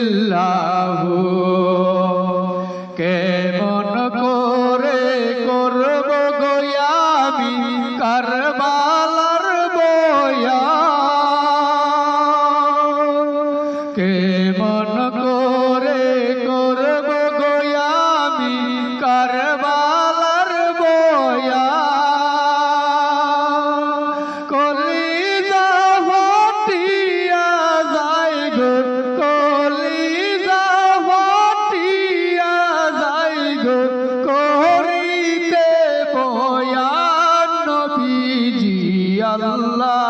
لله আল্লাহ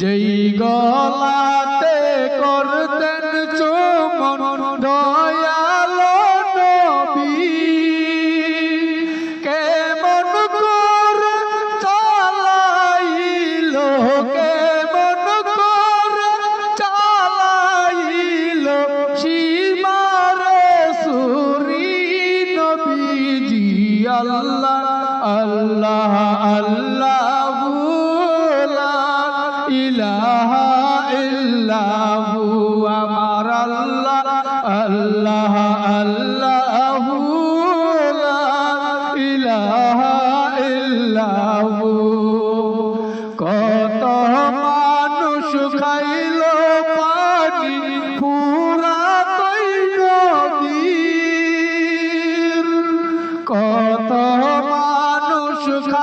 যেই গলাতে করতেন চুমন দয়ালো নবী, কেমন করে চালাইল, কেমন করে চালাইল সীমারে সুরি নবীজি, আল্লাহ আল্লাহ আল্লাহ আল্লাহ আল্লাহ ইলাহা ইল্লাহু। কত মানুষ খাইল পানি পুরা নদীর কত মানুষ খাইল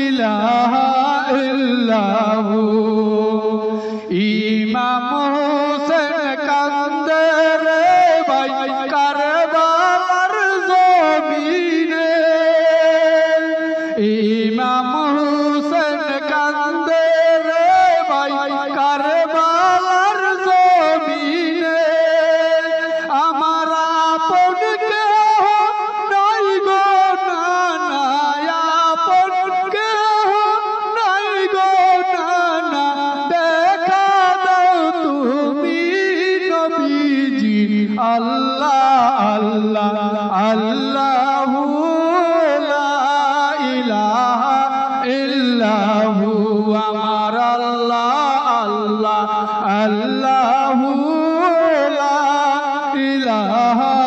ইলাহা ইল্লাহু ইলাহা